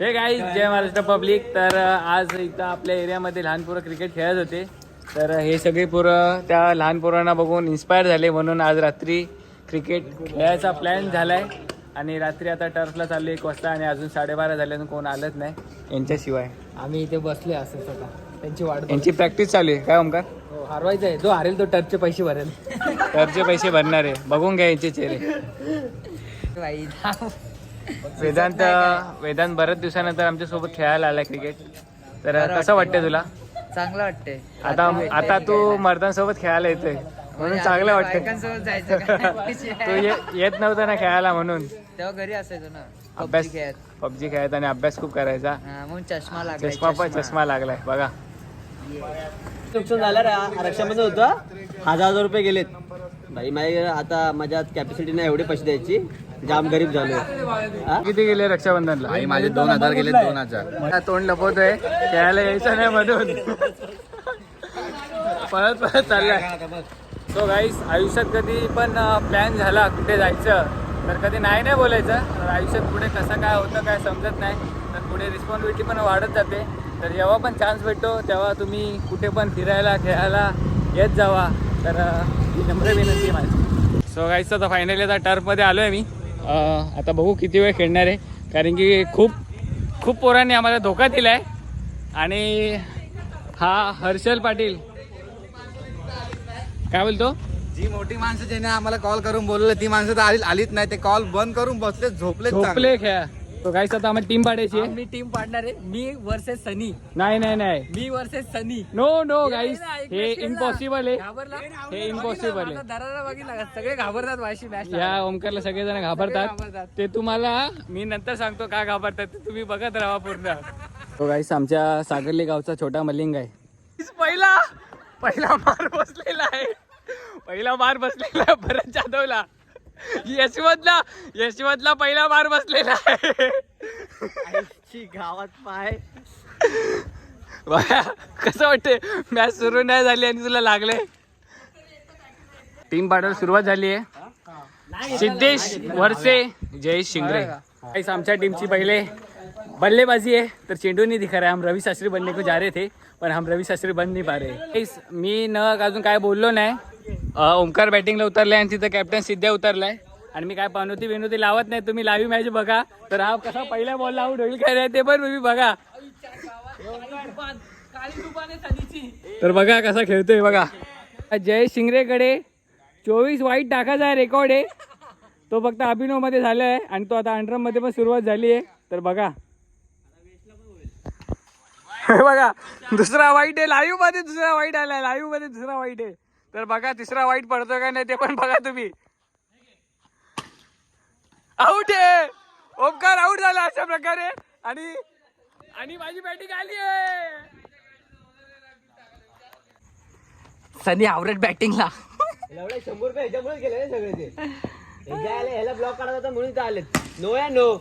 हे गाई जय महाराष्ट्र पब्लिक तर आज इथं आपल्या एरियामध्ये लहान पोरं क्रिकेट खेळत होते. तर हे सगळे पोरं त्या लहान पोरांना बघून इन्स्पायर झाले. म्हणून आज रात्री क्रिकेट खेळायचा प्लॅन झालाय. आणि रात्री आता टर्फला चाललो एक वाजता आणि अजून साडेबारा झाल्यानं कोण आलंच नाही. यांच्याशिवाय. आम्ही इथे बसले असं स्वतः. त्यांची वाट बघत. यांची प्रॅक्टिस चालू आहे. काय ओमकार? हो, हरवायचं आहे. जो हारेल तो टर्चचे पैसे भरेल. टर्फचे पैसे भरणार आहे. बघून घ्या यांचे चेहरे. वेदांत वेदांत बऱ्याच दिवसानंतर आमच्यासोबत खेळायला आलाय क्रिकेट तर कसं वाटतंय तुला? चांगलं वाटतंय. आता आता तू मर्दांसोबत खेळायला येतोय. म्हणून चांगलं जायचं काय? तू ये- येत नव्हता ना खेळायला म्हणून. तेव्हा घरी असायचो ना अभ्यास PUBG खेळत. पबजी खेळत आणि अभ्यास खूप करायचा. हा, म्हणून चष्मा लागला चष्मा पण चष्मा. लागलाय बघा. नुकसान झालं रे आरक्षणामध्ये होतं? हजार हजार रुपये गेलेत. भाई माझी आता माझ्या कॅपॅसिटी नाही एवढे पैसे द्यायची. जाम गरीब झालो? किती गेले रक्षाबंधनला? आई माझे दोन हजार गेले दोन हजार. मला तोंड लपवतोय. खेळायला यायचं नाही मधून पळत पळत चाललाय. सो गाईस आयुष्यात कधी पण प्लॅन झाला कुठे जायचं तर कधी नाही नाही बोलायचं. तर आयुष्यात पुढे कसं काय होतं काय समजत नाही. तर पुढे रिस्पॉन्सिबिलिटी पण वाढत जाते. तर जेव्हा पण चान्स भेटतो तेव्हा तुम्ही कुठे पण फिरायला खेळायला येत जावा. तर ही नम्र विनंती आहे माझी. सो गाईस आता फायनली आता टर्फमध्ये आलो आहे मी. आता बघू किती वेळ खेळणार आहे. कारण की खूप खूप पोरांनी आम्हाला धोका दिला आहे आणि हा हर्षल पाटील. काय बोलतो? जी मोठी माणसं ज्याने आम्हाला कॉल करून बोलवलं ती माणसं तर आली आलीच नाही. ते कॉल बंद करून बसले झोपले झोपले खेळा तो गाईस आता आम्हाला टीम पाडायची आहे. मी टीम पाडणार आहे. मी वर्सेस सनी. नाही नाही नाही. मी versus Sunny. No no guys हे इम्पॉसिबल आहे. हे इम्पॉसिबल आहे. दरारा बघितला? सगळे घाबरतात वाशी मॅच या ओमकारला सगळेजण घाबरतात. घाबरतात. ते तुम्हाला मी नंतर सांगतो का घाबरतात ते तुम्ही बघत राहा पूर्ण. तो गाईस आमच्या सागरली गावचा छोटा मलिंग आहे. पहिला पहिला मार बसलेला आहे. पहिला मार बसलेला आहे भरत जाधवला. यशवंतला यशवंतला पहिला मार बसलेला आहे. गावात पाय. कसं वाटते मॅच सुरू नाही झाली आणि तुला लागले? टीम पाडायला सुरुवात झाली आहे. सिद्धेश वरसे जयेश शिंगरे. गाइस, आमच्या टीमची पहिले बल्लेबाजी है तर चेंडू नहीं दिखा रहा है हम रवि शास्त्री बनने को जा रहे थे पर हम रवि शास्त्री बन नहीं पा रहे. मी न अजून काय बोललो नाही. ओमकार बॅटिंगला उतरलाय आणि तिथं कॅप्टन सिद्ध्या उतरलाय. आणि मी काय पानोती बिनोती लावत नाही. तुम्ही लावी मॅच बघा. तर हा कसा पहिला बॉल आउट होईल काय ते पण तुम्ही बघा. तर बघा कसा खेळतोय बघा. जय शिंगरेकडे. चोवीस वाईट टाकायचा आहे रेकॉर्ड आहे. तो फक्त अभिनवमध्ये झाला आहे आणि तो आता अंडरममध्ये पण सुरुवात झाली आहे. तर बघा. बघा दुसरा वाईट आहे. लाईव्हमध्ये दुसरा वाईट आलाय. लाईव्हमध्ये दुसरा वाईट आहे. तर बघा तिसरा वाईट पडतो का नाही ते पण बघा तुम्ही. आउट आहे. ओमकार आउट झाला अशा प्रकारे. आणि आणि माझी बॅटिंग आली आहे. सनी आवरेट बॅटिंगला. एवढे शंभर रुपये ह्याच्यामुळे गेले ना सगळे ते. ह्याच्या आले ह्याला ब्लॉक काढत होता म्हणून नो या नो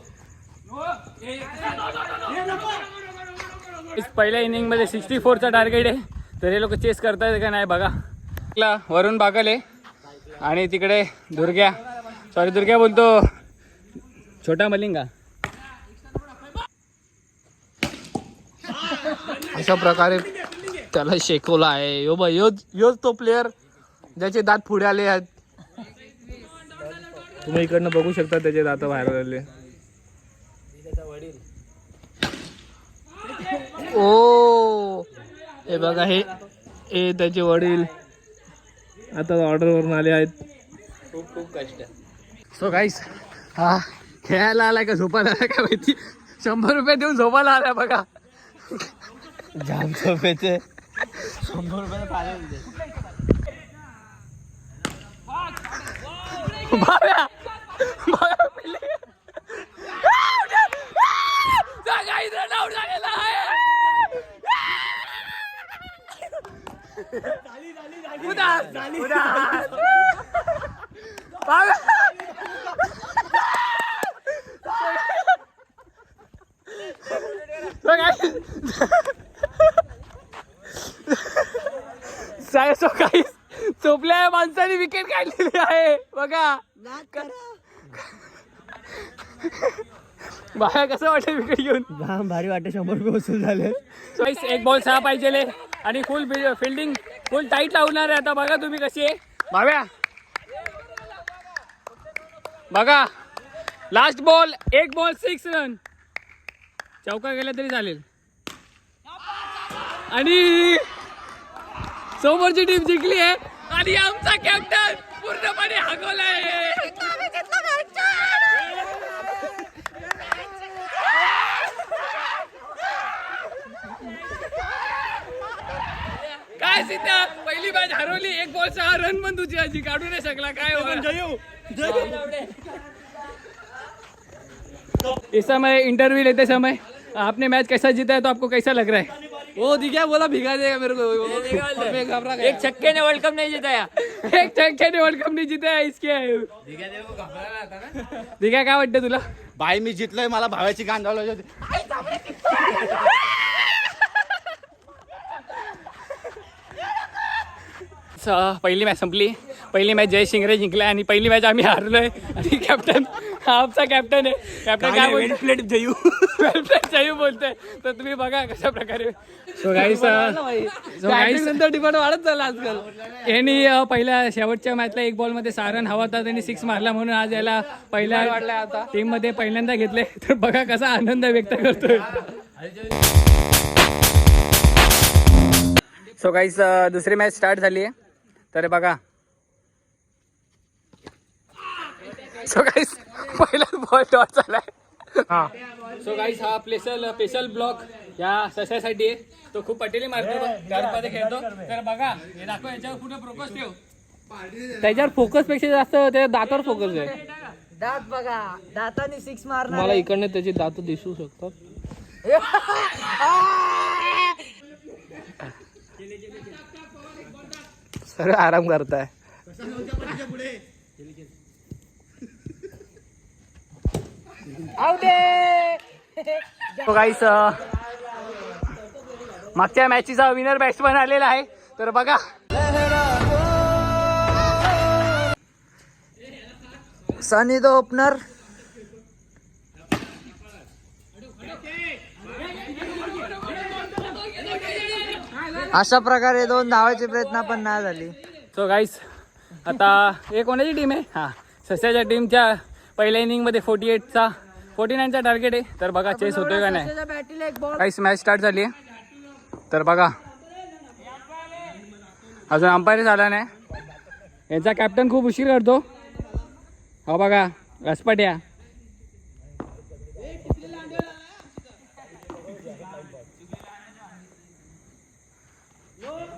इस पहिल्या इनिंगमध्ये सिक्स्टी फोरचा टार्गेट आहे. तर हे लोक चेस करतायत का नाही बघा. ला वरुण बागल. आहे आणि तिकडे दुर्ग्या. सॉरी दुर्ग्या बोलतो. छोटा मलिंगा. अशा प्रकारे त्याला शेकवला आहे. यो बघ योच योच तो प्लेअर ज्याचे दात पुढे आले आहेत. तुम्ही इकडनं बघू शकता त्याचे दात बाहेर आले ओ हे बघा हे हे त्याचे वडील. आता ऑर्डर वरून आले आहेत. सो गाईस हा खेळायला आलाय का झोपायला आलाय का माहिती? शंभर रुपये देऊन झोपायला आलाय बघा. जाम झोपेचे शंभर रुपये भाव्या भाव्या पिल्ले. जा guys, run out झालेला आहे. उदास, उदास. भाव्या. So guys, साय सो काही चोपल्या माणसाने विकेट काढलेली आहे. बघा. बाहेर कसं वाटतं विकेट घेऊन? भारी वाटते शंभर रुपये वसूल झाले. एक बॉल सहा पाहिजे आणि फुल फिल्डिंग फुल टाईट लावणार आहे. आता बघा तुम्ही कशी आहे. भाव्या. बघा. लास्ट बॉल एक बॉल सिक्स रन चौका गेला तरी चालेल. आणि समोरची टीम जिंकली आहे. आणि आमचा कॅप्टन पूर्णपणे हगवलाय काय सिद्धा पहिली मॅच हरवली एक बॉल सहा रन पण तुझी आजी काढू नाही शकला काय हो इस समय इंटरव्यू लेते समय आपने मैच कैसा जीता है तो आपको कैसा लग रहा है? वो दिखा बोला भिगा देगा मेरे को गया। एक छक्के ने वर्ल्ड कप नहीं जिताया। एक छक्के ने वर्ल्ड कप नहीं जिताया इसके दिघा काय वाटतं तुला? बाई मी जितलोय मला भावाची गांधावलं होती. स- पहिली मॅच संपली. पहिली मॅच जय शिंगरे जिंकला आणि पहिली मॅच आम्ही हारलोय. आणि कॅप्टन हा आमचा कॅप्टन आहे. कॅप्टन काय बोलतो प्लेट जयू. जयू बोलतोय. तर तुम्ही बघा कशा प्रकारे. सो गाईस सो गाईस नंतर डिमांड वाढत चालला आजकाल. यांनी अ, पहिल्या शेवटच्या मॅचला एक बॉलमध्ये सारन हवा होता. त्यांनी सिक्स मारला म्हणून आज याला पहिल्या टीममध्ये पहिल्यांदा घेतले तर बघा कसा आनंद व्यक्त करतोय. सो गाईस दुसरी मॅच स्टार्ट झाली आहे तर बघा सो गाईस पहिला बॉल टॉस झालाय. सो गाईस हा स्पेशल स्पेशल ब्लॉक या सशासाठी आहे. तो खूप पटेली मारतो. घरमध्ये खेळतो. तर बघा हे दाखव याच्यावर कुठे प्रोपोज ठेव. त्याच्यावर फोकसपेक्षा जास्त त्या दातावर फोकस आहे. दात बघा दाताने सिक्स मारणार मला इकडनं त्याची दात दिसू शकतात. सर आराम करताय. गाईस मागच्या मॅचीचा विनर बॅट्समन आलेला आहे. तर बघा. सनी द ओपनर अशा प्रकारे दोन धावाचे प्रयत्न पण नाही झाली. सो गाईस आता हे कोणाची टीम आहे? हा सस्याच्या टीमच्या पहिल्या इनिंगमध्ये फोर्टी एटचा फोर्टी नाईनचा टार्गेट आहे. तर बघा चेस होतोय का नाही? काहीच मॅच स्टार्ट झाली आहे. तर बघा. अजून अंपायर झाला नाही. यांचा कॅप्टन खूप उशीर करतो. हा बघा घसपट्या.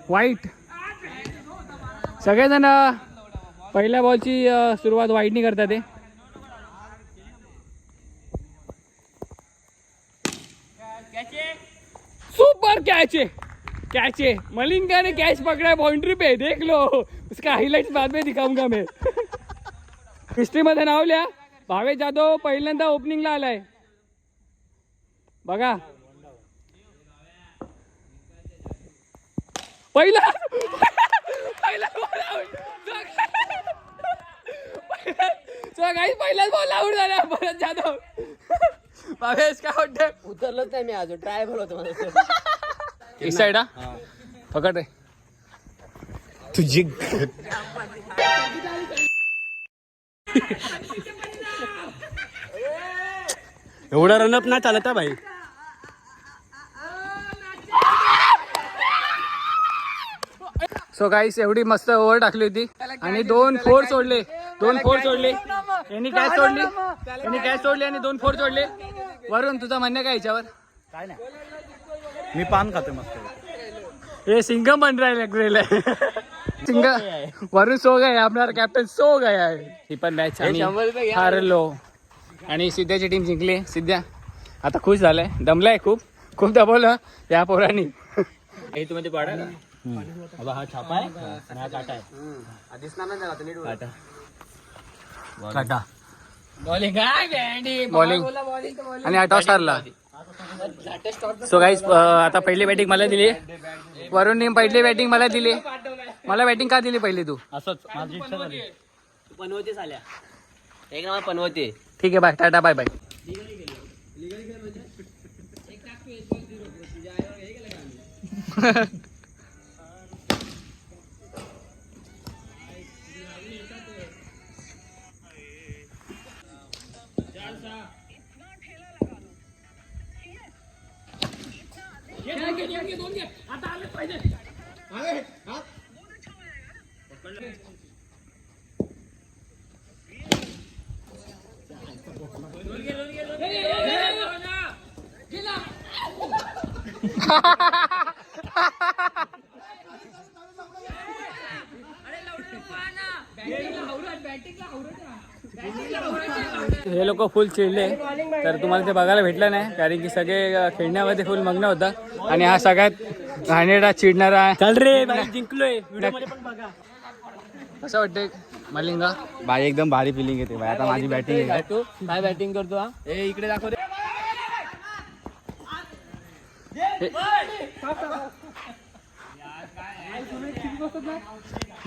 वाईट सगळेजण पहिल्या बॉलची सुरुवात वाईटनी करतात ते सुपर कैच. है कैच. है मलिंगा ने कैच पकड़ा है बाउंड्री पे देख लो उसका हाईलाइट्स बाद में दिखाऊंगा मैं. हिस्ट्री मध्ये नाव लिहा. भावे जाधव पहिल्यांदा ओपनिंगला आलाय. बघा. पहिला पहिला ball पहिलाच बॉल आउट झाला. परत जाधव. भावेश काय वाटतं उतरलोच नाही मी अजून. ट्रायबल होतो माझं. इस साइड हा? पकड रे तुझी एवढा रनअप नाही चालत हा भाई? सो गाईस एवढी मस्त ओव्हर टाकली होती. आणि दोन फोर सोडले. दोन फोर सोडले. यांनी कॅच सोडली? यांनी कॅच सोडली आणि दोन फोर सोडले? वरून तुझं म्हणणं काय याच्यावर? काय नाही. मी पान खाते मस्त हे सिंगम बन राहिले सिंग वरून सो गए आपला कॅप्टन सो गया आहे. ही पण मॅच हारलो. आणि सिद्ध्याची टीम जिंकली. सिद्ध्या आता खुश झालाय. दमलाय खूप. खूप दबवलं या पोरांनी. हे तुम्ही पाडा हा छापा आहे. हा. काटा आहे. दिसणार नाही त्याला, आता बॉलिंग बॉलिंग आणि टॉस हारला सो गाईज आता पहिली बॅटिंग मला दिली. वरून पहिली बॅटिंग मला दिली. मला बॅटिंग का दिली पहिली तू? असंच. माझी इच्छा झाली. आल्या एक ना पनवती. ठीक आहे बाय टाटा बाय बाय हे लोक फुल चिडले तर तुम्हाला ते बघायला भेटलं नाही कारण की सगळे खेळण्यामध्ये फुल मग्न होता. आणि हा सगळ्यात घाणेरडा चिडणारा चल रे जिंकलोय. कसं वाटतंय? मलिंगा? भाई एकदम भारी फिलिंग येते भाई आता माझी बॅटिंग आहे. तू काय बॅटिंग करतो हा? ए इकडे दाखव रे.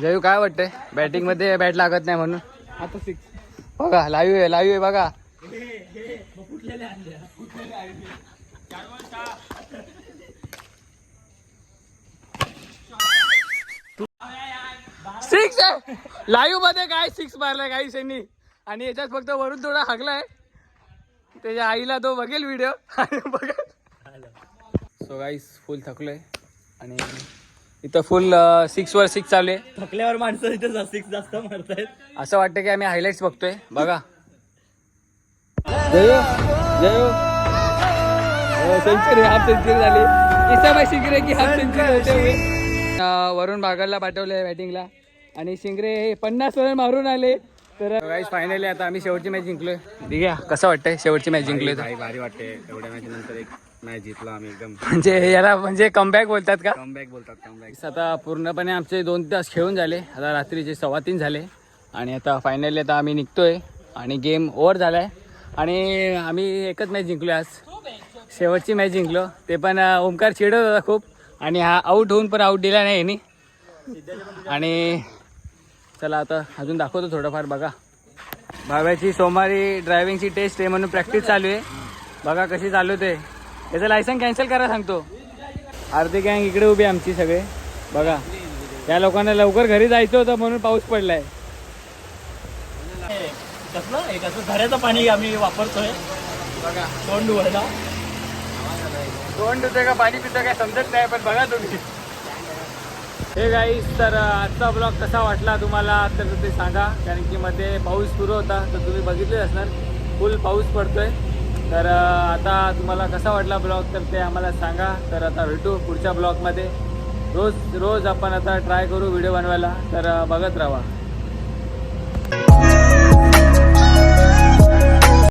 जयू काय वाटतंय? बॅटिंगमध्ये बॅट लागत नाही म्हणून. आता सिक्स बघा लाईव्ह आहे लाईव्ह आहे बघा. सिक्स आहे. लाईव्हमध्ये काय सिक्स मारलाय काही त्यांनी आणि याच्यात फक्त वरून थोडा हागलाय त्याच्या आईला तो बघेल व्हिडिओ बघेल. सो गाईस फुल थकलोय. आणि इथं फुल सिक्स वर सिक्स चालू आहे. थकल्यावर माणसं इथे सिक्स जास्त मारतायत. असं वाटतं की आम्ही हायलाइट्स बघतोय. बघा. जयो जयो. सेंचुरी हाफ सेंचुरी झाली. इसा बाय शिंगरे की हाफ सेंचुरी होते? वरुण बागलला पाठवले बॅटिंगला आणि शिंगरे हे पन्नास रन मारून आले. तर गाईस फायनली आता आम्ही शेवटची मॅच जिंकलोय. आहे कसं वाटतंय शेवटची मॅच जिंकलोय तर? भाई भारी वाटते एवढ्या मॅच नंतर एक मॅच जिंकलो आम्ही एकदम. म्हणजे याला म्हणजे कमबॅक बोलतात का? कमबॅक बोलतात कमबॅक आता पूर्णपणे आमचे दोन तास खेळून झाले. आता रात्रीचे सव्वा तीन झाले. आणि आता फायनली आता आम्ही निघतोय. आणि गेम ओव्हर झाला आहे आणि आम्ही एकच मॅच जिंकलो आज. शेवटची मॅच जिंकलो. ते पण ओमकार चिडत होता खूप. आणि हा आऊट होऊन पण आऊट दिला नाही यांनी. आणि चला आता अजून दाखवतो थोडंफार बघा. भाव्याची सोमवारी ड्रायव्हिंगची टेस्ट आहे म्हणून प्रॅक्टिस चालू आहे. बघा कशी चालू ते त्याचं लायसन कॅन्सल करा सांगतो. अर्धी गँग इकडे उभी आमची सगळे. बघा. या लोकांना लवकर घरी जायचं होतं म्हणून पाऊस पडलाय. कसलं? एक असं झऱ्याचं पाणी आम्ही वापरतोय. बघा. तोंड धुवायला दोन पितं का पाणी पितं काय समजत नाही पण बघा तुम्ही. हे गाईस तर आजचा ब्लॉग कसा वाटला तुम्हाला तर ते सांगा. कारण की मध्ये पाऊस सुरू होता तर तुम्ही बघितले असणार. फुल पाऊस पडतोय. तर आता तुम्हाला कसा वाटला ब्लॉग तर ते आम्हाला सांगा. तर आता भेटू पुढच्या ब्लॉगमध्ये रोज रोज आपण आता ट्राय करू व्हिडिओ बनवायला. तर बघत राहा.